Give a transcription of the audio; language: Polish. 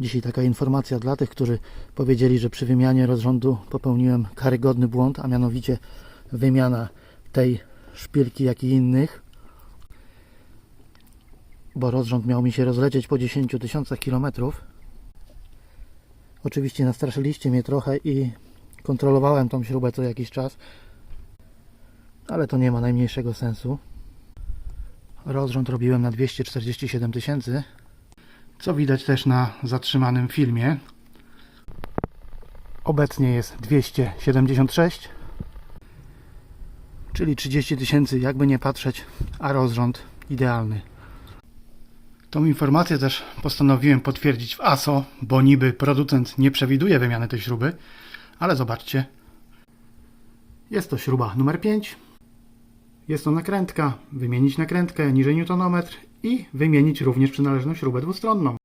Dzisiaj taka informacja dla tych, którzy powiedzieli, że przy wymianie rozrządu popełniłem karygodny błąd, a mianowicie wymiana tej szpilki, jak i innych, bo rozrząd miał mi się rozlecieć po 10 tysiącach kilometrów. Oczywiście nastraszyliście mnie trochę i kontrolowałem tą śrubę co jakiś czas, ale to nie ma najmniejszego sensu. Rozrząd robiłem na 247 tysięcy, co widać też na zatrzymanym filmie. Obecnie jest 276, czyli 30 tysięcy, jakby nie patrzeć, a rozrząd idealny. Tą informację też postanowiłem potwierdzić w ASO, bo niby producent nie przewiduje wymiany tej śruby, ale zobaczcie. Jest to śruba numer 5. Jest to nakrętka, wymienić nakrętkę, niżej newtonometr i wymienić również przynależną śrubę dwustronną.